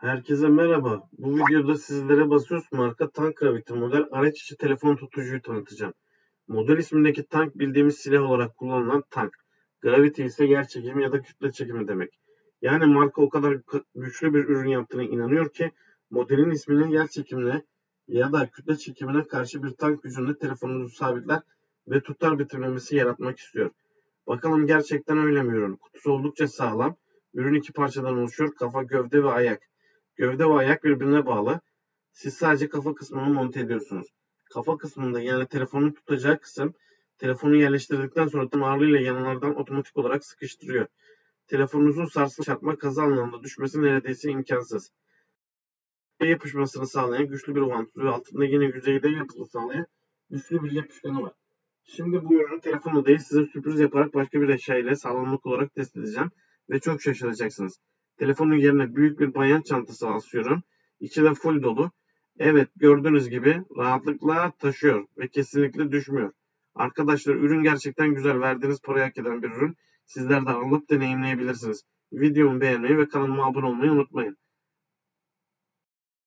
Herkese merhaba. Bu videoda sizlere basıyoruz marka Tank Gravity model araç içi telefon tutucuyu tanıtacağım. Model ismindeki tank bildiğimiz silah olarak kullanılan tank. Gravity ise yer çekimi ya da kütle çekimi demek. Yani marka o kadar güçlü bir ürün yaptığına inanıyor ki modelin ismini yer çekimine ya da kütle çekimine karşı bir tank gücünde telefonunuzu sabitler ve tutar bitirmemesi yaratmak istiyor. Bakalım gerçekten öyle mi ürün? Kutusu oldukça sağlam. Ürün iki parçadan oluşuyor. Kafa, gövde ve ayak. Gövde ve ayak birbirine bağlı. Siz sadece kafa kısmını monte ediyorsunuz. Kafa kısmında yani telefonun tutacağı kısım telefonu yerleştirdikten sonra tam ağırlığıyla yanlardan otomatik olarak sıkıştırıyor. Telefonunuzun sarsılma çarpma kaza anlamında düşmesi neredeyse imkansız. Yapışmasını sağlayan güçlü bir vantuzu ve altında yine yüzeyde yapısı sağlayan güçlü bir yapışkanı var. Şimdi bu ürünü telefonla değil size sürpriz yaparak başka bir eşya ile sağlamlık olarak test edeceğim ve çok şaşıracaksınız. Telefonun yerine büyük bir bayan çantası asıyorum. İçi de full dolu. Evet gördüğünüz gibi rahatlıkla taşıyor ve kesinlikle düşmüyor. Arkadaşlar ürün gerçekten güzel. Verdiğiniz parayı hak eden bir ürün. Sizler de alıp deneyimleyebilirsiniz. Videomu beğenmeyi ve kanalıma abone olmayı unutmayın.